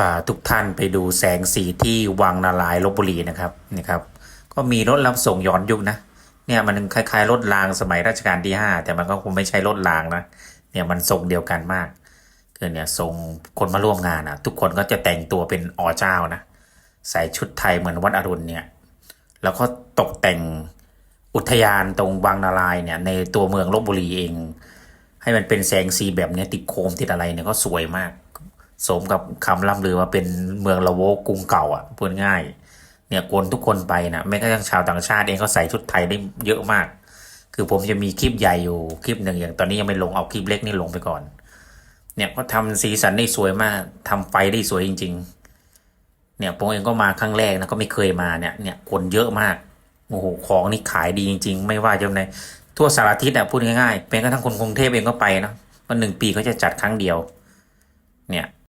พาทุกท่านไปดูแสงสีที่วังนาลายลบบุรีนะครับนี่ครับก็มีรถรับส่งย้อนยุคนะเนี่ยมันคล้ายๆรถรางสมัยรัชกาลที่ห้าแต่มันก็คงไม่ใช่รถรางนะเนี่ยมันทรงเดียวกันมากคือเนี่ยทรงคนมาร่วมงานอะทุกคนก็จะแต่งตัวเป็นอเจ้านะใส่ชุดไทยเหมือนวัดอรุณเนี่ยแล้วก็ตกแต่งอุทยานตรงวังนารายเนี่ยในตัวเมืองลบบุรีเอง ให้มันเป็นแสงสีแบบนี้ติดโคมติดอะไรเนี่ยก็สวยมาก สมกับคำล่ำลือว่าเป็นเมืองละโวกรุงเก่าอะพูดง่าย เนี่ยคนทุกคนไปนะแม้กระทั่งชาวต่างชาติเองก็ใส่ชุดไทยได้เยอะมาก คือผมจะมีคลิปใหญ่อยู่คลิปหนึ่งอย่างตอนนี้ยังไม่ลงเอาคลิปเล็กนี่ลงไปก่อน เนี่ยก็ทำสีสันได้สวยมากทำไฟได้สวยจริง ๆ เนี่ยผมเองก็มาครั้งแรกนะก็ไม่เคยมาเนี่ยเนี่ยคนเยอะมากโอ้โหของนี่ขายดีจริง ๆ ไม่ว่าจะในทั่วสารทิศอะพูดง่ายๆเป็นกระทั่งคนกรุงเทพเองก็ไปนะวันหนึ่งปีเขาจะจัดครั้งเดียว เนี่ย